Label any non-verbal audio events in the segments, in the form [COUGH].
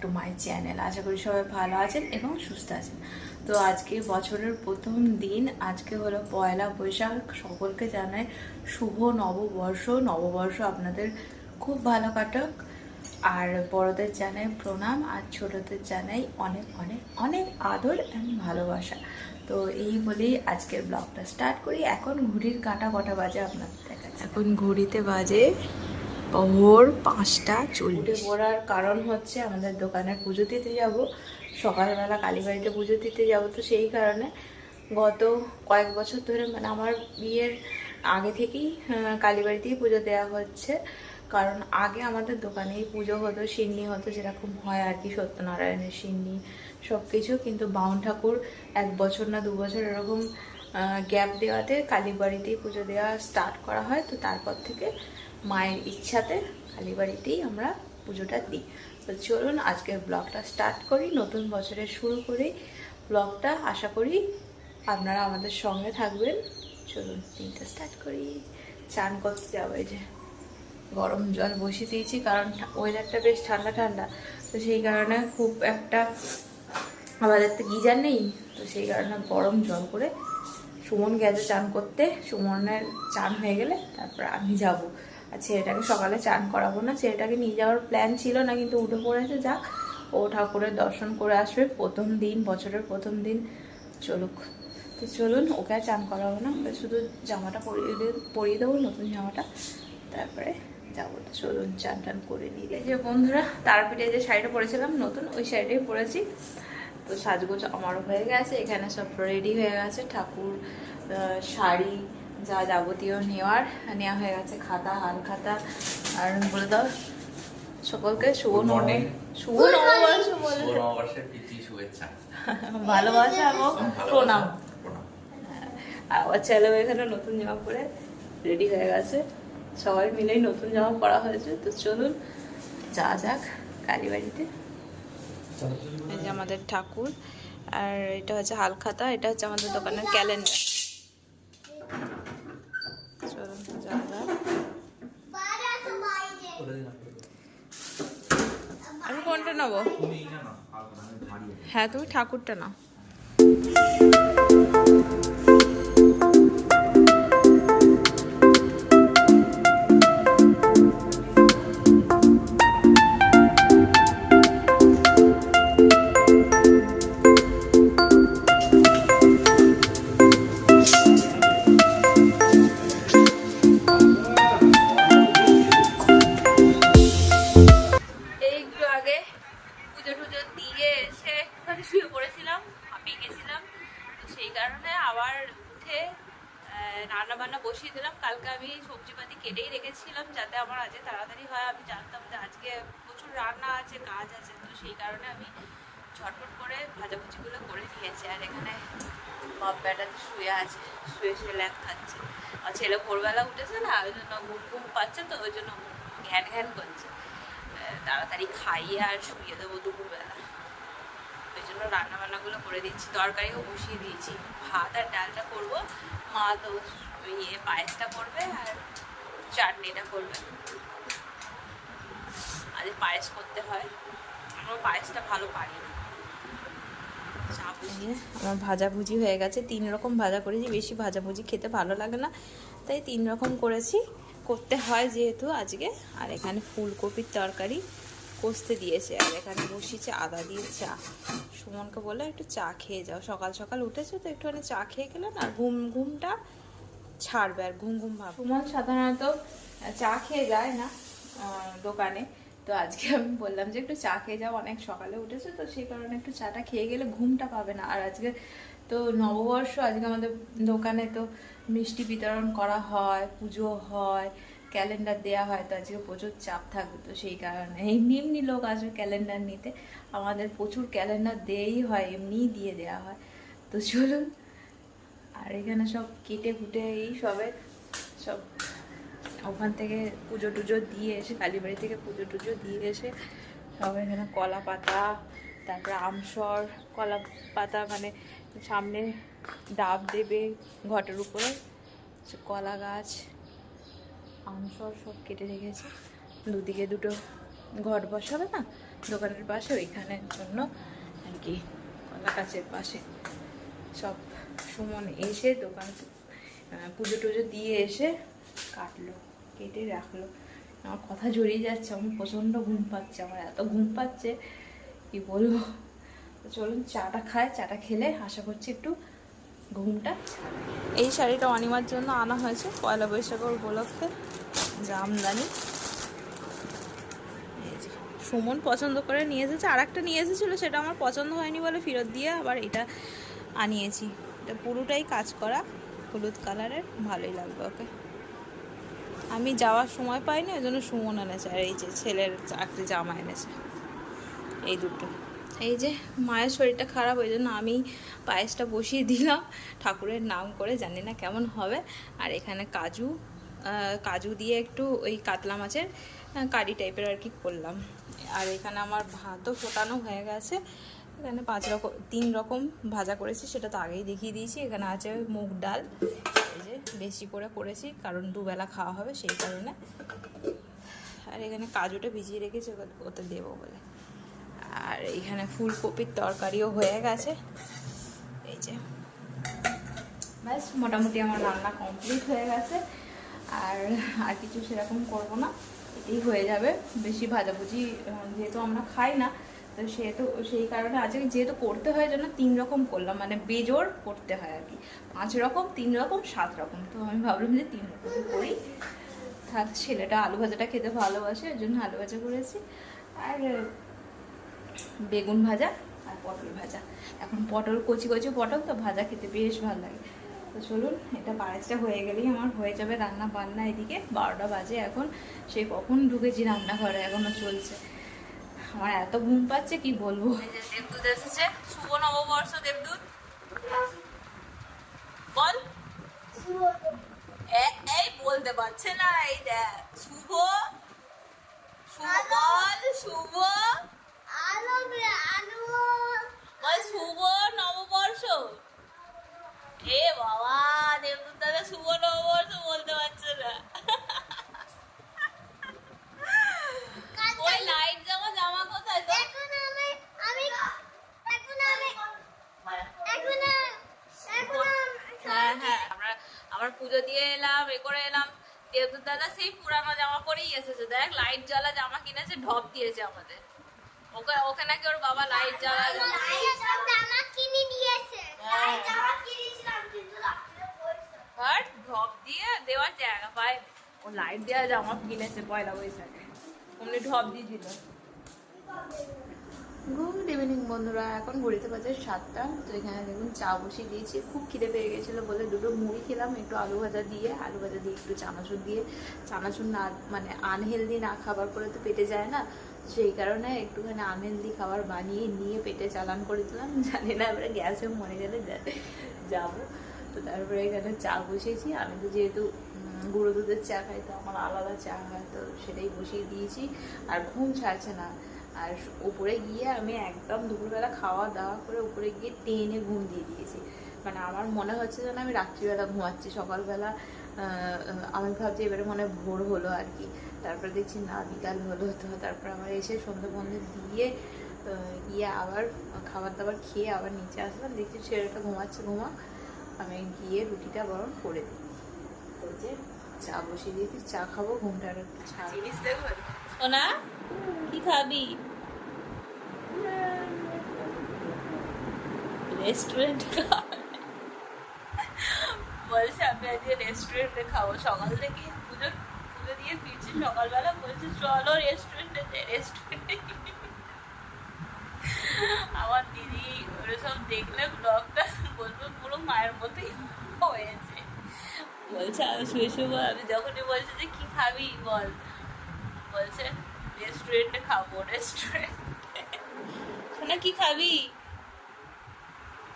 To my channel আশা করি সবাই ভালো আছেন এবং সুস্থ আছেন। তো আজকে বছরের প্রথম দিন, আজকে হলো পয়লা বৈশাখ। সকলকে জানাই শুভ নববর্ষ। নববর্ষ আপনাদের খুব ভালো কাটক। আর বড়দের জানাই প্রণাম, আর ছোটদের জানাই অনেক অনেক অনেক আদর অ্যান্ড ভালোবাসা। তো এই বলেই আজকের ব্লগটা স্টার্ট করি। এখন ঘড়ির কাঁটা কটা বাজে আপনাদের দেখা এখন ঘড়িতে বাজে ভোর পাঁচটা চল্লিশে। পড়ার কারণ হচ্ছে আমাদের দোকানে পুজো দিতে যাব। সকালবেলা কালীবাড়িতে পুজো দিতে যাব তো সেই কারণে গত কয়েক বছর ধরে মানে আমার বিয়ের আগে থেকেই কালীবাড়িতেই পুজো দেওয়া হচ্ছে। কারণ আগে আমাদের দোকানেই পুজো হতো, সিন্নি হতো, যেরকম হয় আর কি, সত্যনারায়ণের সিন্নি সব কিছু কিন্তু বাউন ঠাকুর এক বছর না দু বছর এরকম গ্যাপ দেওয়াতে কালীবাড়িতেই পুজো দেওয়া স্টার্ট করা হয়। তো তারপর থেকে মায়ের ইচ্ছাতে কালীবাড়িতেই আমরা পুজোটা দিই। তো চলুন আজকের ব্লগটা স্টার্ট করি। নতুন বছরের শুরু করি ব্লগটা আশা করি আপনারা আমাদের সঙ্গে থাকবেন। চলুন দিনটা স্টার্ট করি। চান করতে যাব এই যে। গরম জল বসিয়ে দিয়েছি কারণ ওয়েদারটা বেশ ঠান্ডা ঠান্ডা। তো সেই কারণে খুব একটা আমাদের তো গিজার নেই। তো সেই কারণে গরম জল করে সুমন গেছে চান করতে। সুমনের চান হয়ে গেলে তারপর আমি যাব। আর ছেলেটাকে সকালে চান করাবো না। ছেলেটাকে নিয়ে যাওয়ার প্ল্যান ছিল না, কিন্তু উঠে পড়েছে। যাক, ও ঠাকুরের দর্শন করে আসবে। প্রথম দিন, বছরের প্রথম দিন চলুক। তো চলুন, ওকে আর চান করাবো না। শুধু জামাটা পরিয়ে পরিয়ে দেবো, নতুন জামাটা। তারপরে যাব। চলুন, চান টান করে নিলে। যে বন্ধুরা তারপরে যে শাড়িটা পরেছিলাম, নতুন, ওই শাড়িটাই পরেছি। তো সাজগোজ আমারও হয়ে গেছে এখানে সব রেডি হয়ে গেছে ঠাকুর শাড়ি যা যাবতীয় নেওয়ার নেওয়া হয়ে গেছে খাতা হাল খাতা আর বলে দাও সকলকে শুভ Good শুভ নববর্ষ [LAUGHS] ভালোবাসা এবং প্রণাম। আর আমার ছেলেও এখানে নতুন জামা পরে রেডি হয়ে গেছে। সবাই মিলেই নতুন জামা পরা হয়েছে তো চলুন যা যাক কালীবাড়িতে। এই যে আমাদের ঠাকুর, আর এটা হচ্ছে হালখাতা, এটা হচ্ছে আমাদের দোকানের ক্যালেন্ডার আমি কোনটা নেব? হ্যাঁ তুমি ঠাকুরটা নাও। কেটেই যাতে আমার আজকে তাড়াতাড়ি হয়। আমি জানতাম যে আজকে প্রচুর রান্না আছে, কাজ আছে। তো সেই কারণে আমি ঝটপট করে ভাজাভুজিগুলো করে নিয়েছি। আর এখানে বাপ বেটাতে শুয়ে আছে, শুয়ে শুয়ে ল্যাপ খাচ্ছে। আর ছেলে ভোরবেলা উঠেছে না, ওই জন্য ঘুম ঘুম পাচ্ছে তো, ওই জন্য ঘ্যান ঘ্যান করছে। তাড়াতাড়ি খাইয়ে আর শুয়ে দেবো দুপুরবেলা। ওই জন্য রান্না বান্নাগুলো করে দিচ্ছি। তরকারিও বসিয়ে দিয়েছি। ভাত আর ডালটা করব। মা তো ইয়ে পায়েসটা করবে আর চাটনিটা করবে। আজ পায়েস করতে হয়। আমার পায়েসটা ভালো পারি না। আমার ভাজাভুজি হয়ে গেছে। তিন রকম ভাজা করেছি। বেশি ভাজাভুজি খেতে ভালো লাগে না। তাই তিন রকম করেছি। করতে হয় যেহেতু আজকে। আর এখানে ফুলকপির তরকারি কষতে দিয়েছে। আর এখানে বসিয়েছে আদা দিয়ে চা। সুমনকে বলে একটু চা খেয়ে যাও। সকাল সকাল উঠেছো তো একটুখানি চা খেয়ে গেলে না? ঘুম, ঘুমটা ছাড়বে আর ঘুম ঘুম ভাব। সুমন সাধারণত চা খেয়ে যায় না দোকানে। তো আজকে আমি বললাম যে একটু চা খেয়ে যাও, অনেক সকালে উঠেছে, তো সেই কারণে একটু চাটা খেয়ে গেলে ঘুমটা পাবে না। আর আজকে তো নববর্ষ, আজকে আমাদের দোকানে তো মিষ্টি বিতরণ করা হয়, পুজো হয়, ক্যালেন্ডার দেওয়া হয়, তো আজকে প্রচুর চাপ থাকবে, তো সেই কারণে এমনি এমনি লোক আসবে ক্যালেন্ডার নিতে। আমাদের প্রচুর ক্যালেন্ডার দেই হয়, এমনিই দিয়ে দেওয়া হয়। তো চলুন আর এখানে সব কেটে কুটে এই সবে সব ওখান থেকে পুজো টুজো দিয়ে এসে, কালীবাড়ি থেকে পুজো টুজো দিয়ে এসে সব এখানে কলা পাতা তারপরে আমসর কলা পাতা মানে সামনে ডাব দেবে ঘটের উপরে কলা গাছ, আমসর সব কেটে রেখেছে। দুদিকে দুটো ঘট বসাবে না, দোকানের পাশে, ওইখানের জন্য আর কি কলা গাছের পাশে। সব সুমন এসে দোকান পুজো টুজো দিয়ে এসে কাটলো, কেটে রাখল। আমার কথা জড়িয়ে যাচ্ছে, আমার প্রচণ্ড ঘুম পাচ্ছে, আমার এত ঘুম পাচ্ছে, কি বলব? চলুন চাটা খায় চাটা খেলে আশা করছি একটু ঘুমটা এই শাড়িটা অনিমার জন্য আনা হয়েছে, পয়লা বৈশাখের উপলক্ষে, জামদানি। সুমন পছন্দ করে নিয়ে এসেছে আর একটা নিয়ে এসেছিল, সেটা আমার পছন্দ হয়নি বলে ফেরত দিয়ে আবার এটা আনিয়েছি। এটা পুরোটাই কাজ করা হলুদ কালারের, ভালোই লাগবে ওকে। আমি যাওয়ার সময় পাইনি, ওই জন্য সুমন এনেছে। আর এই যে ছেলের চাকরি জামা এনেছে, এই দুটো। এই যে মায়ের শরীরটা খারাপ, ওই জন্য আমি পায়েসটা বসিয়ে দিলাম। ঠাকুরের নাম করে, জানি না কেমন হবে। আর এখানে কাজু কাজু দিয়ে একটু ওই কাতলা মাছের কারি টাইপের আর কি করলাম। আর এখানে আমার ভাতও ফোটানো হয়ে গেছে। এখানে পাঁচ রকম, তিন রকম ভাজা করেছি, সেটা তো আগেই দেখিয়ে দিয়েছি। এখানে আছে মুগ ডাল, এই যে বেশি করে করেছি, কারণ দুবেলা খাওয়া হবে সেই কারণে। আর এখানে কাজুটা ভিজিয়ে রেখেছি ওতে দেবো বলে। আর এখানে ফুলকপির তরকারিও হয়ে গেছে। এই যে। ব্যাস, মোটামুটি আমার রান্না কমপ্লিট হয়ে গেছে। আর আর কিছু সেরকম করব না। এটাই হয়ে যাবে। বেশি ভাজাভুজি, যেহেতু আমরা খাই না তো সেহেতু সেই কারণে আজকে যেহেতু করতে হয় জন্য তিন রকম করলাম মানে বেজোর করতে হয় আর কি। পাঁচ রকম, তিন রকম, সাত রকম। তো আমি ভাবলাম যে তিন রকম করি। তার ছেলেটা আলু ভাজাটা খেতে ভালোবাসে, ওই জন্য আলু ভাজা করেছি। আর বেগুন ভাজা আর পটল ভাজা। এখন পটল, কচি কচি পটল, তো ভাজা খেতে বেশ ভালো লাগে। তো চলুন, এটা পায়েসটা হয়ে গেলেই আমার হয়ে যাবে রান্না বান্না এদিকে। বারোটা বাজে এখন, সে কখন ঢুকেছি রান্নাঘরে এখনও চলছে। আমার এত ঘুম পাচ্ছে কি বলব? দেবদূত এসেছে। শুভ নববর্ষ দেবদূত। বল। এ- এই বলতে পারছে না এই দেখ। শুভ। শুভ বল শুভ। বল শুভ নববর্ষ এ বাবা দেবদূত দাদা শুভ নববর্ষ বলতে পারছে না ওই লাইট জামা জামা কোথায় তো হ্যাঁ হ্যাঁ আমরা আমরা পুজো দিয়ে এলাম এ করে এলাম। দেবদূত দাদা সেই পুরানো জামা পরেই এসেছে। দেখ লাইট জ্বালা জামা কিনেছে ঢপ দিয়েছে আমাদের। ওকে ওকে নাকি ওর বাবা লাইট জ্বালা আর ঢপ দিয়ে দেওয়ার জায়গা পায় ও লাইট দেওয়া জামা কিনেছে পয়লা বৈশাখে। অমনি ঢপ দিয়ে দিল? গুড ইভিনিং বন্ধুরা, এখন ঘড়িতে বাজে সাতটা, তো এখানে দেখুন চা বসিয়ে দিয়েছি। খুব খিদে পেয়ে গেছিল বলে দুটো মুড়ি খেলাম, একটু আলু ভাজা দিয়ে, আলু ভাজা দিয়ে একটু চানাচুর দিয়ে। চানাচুর না মানে আনহেলদি না খাবার করে তো পেটে যায় না, সেই কারণে একটুখানি আনহেলদি খাবার বানিয়ে নিয়ে পেটে চালান করে দিলাম। [LAUGHS] জানি না, এবারে গ্যাসে মরে গেলে যাব। তো তারপরে এখানে চা বসিয়েছি। আমি তো যেহেতু গুঁড়ো দুধের চা খাই, তো আমার আলাদা চা হয়, তো সেটাই বসিয়ে দিয়েছি। আর ঘুম ছাড়ছে না। আর উপরে গিয়ে আমি একদম দুপুরবেলা খাওয়া দাওয়া করে উপরে গিয়ে টেনে ঘুম দিয়ে দিয়েছি। মানে আমার মনে হচ্ছে যেন আমি রাত্রিবেলা ঘুমাচ্ছি, সকালবেলা আমি ভাবছি এবারে মনে হয় ভোর হলো আর কি। তারপরে দেখছি না, বিকাল হলো তো, তারপর আমার এসে সন্ধ্যে বন্ধে দিয়ে গিয়ে আবার খাবার দাবার খেয়ে আবার নিচে আসলাম, দেখছি ছেলেটা ঘুমাচ্ছে, ঘুমা। আমি গিয়ে রুটিটা বরং করে দিই। যে চা বসিয়ে দিয়েছি, চা খাব, ঘুমটা আর একটু জিনিস দেখবেন সোনা, কি খাবি? রেস্টুরেন্ট [LAUGHS] বলছে, আমি আজকে রেস্টুরেন্টে খাব। সকাল থেকে পুজো পুজো দিয়ে ফিরছি সকালবেলা। বলছে, চলো রেস্টুরেন্টে রেস্টুরেন্টে আমার দিদি ওরা সব দেখলে ব্লগটা বলবে, পুরো মায়ের মতোই হয়েছে। বলছে, আমি বল- আমি যখনই বলছি যে, কি খাবি বল? বলছে রেস্টুরেন্টে খাব রেস্টুরেন্টে সোনা, কি খাবি?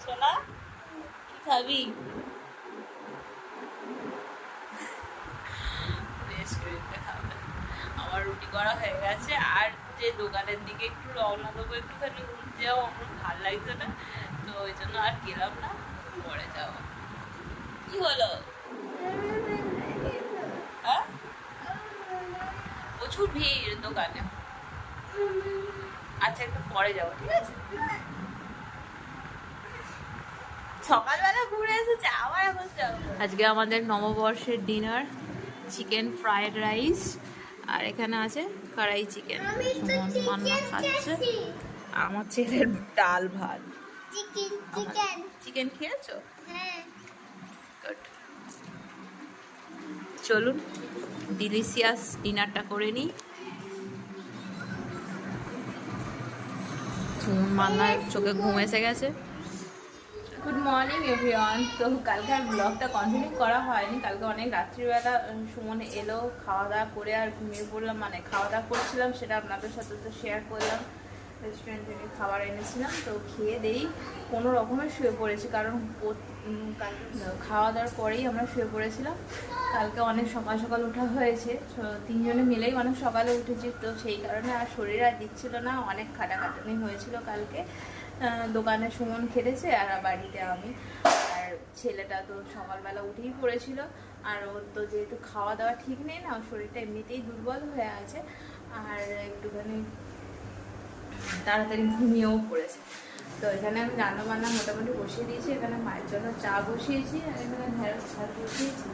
সোনা খাবি? রেস্টুরেন্টে খাবে। আমার রুটি করা হয়ে গেছে, আর যে দোকানের দিকে একটু রওনা দেবো একটুখানি, ঘুরতে যাব আমার ভালো লাগছে না, তো ওই জন্য আর গেলাম না, পরে যাব। কি হলো? হ্যাঁ? প্রচুর ভিড় দোকানে। আচ্ছা একটু পরে যাব, ঠিক আছে? সকালবেলা ঘুরে এসেছে আবার এখন আজকে আমাদের নববর্ষের ডিনার চিকেন ফ্রাইড রাইস আর এখানে আছে কড়াই চিকেন মান্না খাচ্ছে। আমার ছেলের ডাল ভাত। চিকেন খেয়েছো? হ্যাঁ। চলুন ডিলিশিয়াস ডিনারটা করে নিই। মান্নার চোখে ঘুম এসে গেছে। গুড মর্নিং এভরিওয়ান তো কালকে আর ব্লগটা কন্টিনিউ করা হয়নি। কালকে অনেক রাত্রিবেলা সুমন এলো খাওয়া দাওয়া করে আর ঘুমিয়ে পড়লাম। মানে খাওয়া দাওয়া করছিলাম, সেটা আপনাদের সাথে তো শেয়ার করলাম। রেস্টুরেন্ট থেকে খাবার এনেছিলাম, তো খেয়ে দেই। কোনো রকমের শুয়ে পড়েছি, কারণ খাওয়া দাওয়ার পরেই আমরা শুয়ে পড়েছিলাম। কালকে অনেক সকাল সকাল ওঠা হয়েছে। তিনজনে মিলেই অনেক সকালে উঠেছি। তো সেই কারণে আর শরীর আর দিচ্ছিল না। অনেক খাটাখাটনি হয়েছিল কালকে। দোকানে সুমন খেটেছে আর বাড়িতে আমি। আর ছেলেটা তো সকালবেলা উঠেই পড়েছিল। আর ওর তো যেহেতু খাওয়া দাওয়া ঠিক নেই না, ওর শরীরটা এমনিতেই দুর্বল হয়ে আছে। আর একটুখানি তাড়াতাড়ি ঘুমিয়েও পড়েছে। তো এখানে আমি রান্না বান্না মোটামুটি বসিয়ে দিয়েছি। এখানে মায়ের জন্য চা বসিয়েছি আর এখানে ঢেঁড়স ভাত বসিয়েছি।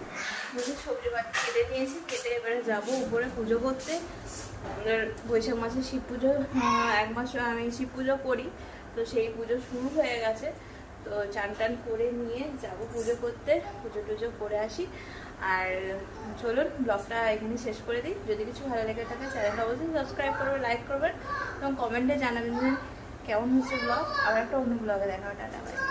বসে সবজি ভাত কেটে নিয়েছি। কেটে এবারে যাব উপরে পুজো করতে। বৈশাখ মাসে শিব পুজো এক মাস আমি শিব পুজো করি। তো সেই পুজো শুরু হয়ে গেছে। তো চান টান করে নিয়ে যাব পুজো করতে, পুজো টুজো করে আসি। আর চলুন, ব্লগটা এখানে শেষ করে দিই। যদি কিছু ভালো লেগে থাকে, চ্যানেলটা অবশ্যই সাবস্ক্রাইব করবেন লাইক করবেন এবং কমেন্টে জানাবেন যে কেমন হচ্ছে ব্লগ আবার একটা অন্য ব্লগে দেখা টাটা বাই